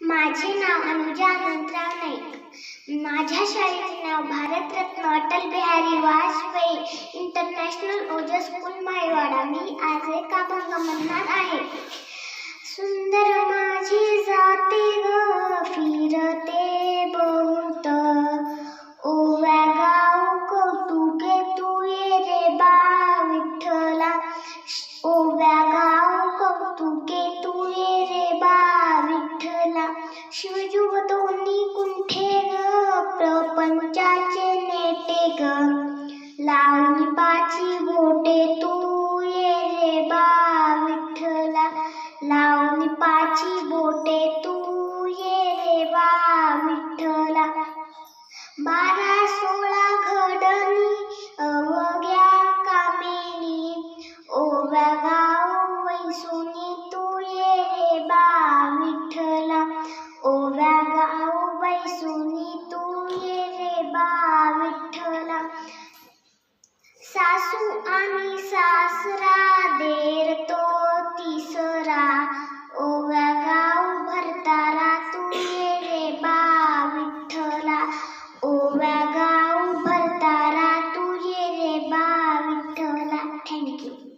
माझे नाव अनुजा अनंतराव नाईक. माझ्या शाळेचे नाव भारतरत्न अटल बिहारी वाजपेयी इंटरनॅशनल ओजस स्कूल मायवाडा मी आज एक अभंग म्हणणार आहे. शिवजी व तो गाऊ बाई सुनी तू ये रे बा विठला सासू आणि सासरा, देर तो तिसरा। ओव्या गाऊ भरतारा, तू ये रे बा विठ्ठला। ओव्या गाऊ भरतारा, तू ये रे बा विठ्ठला। थँक्यू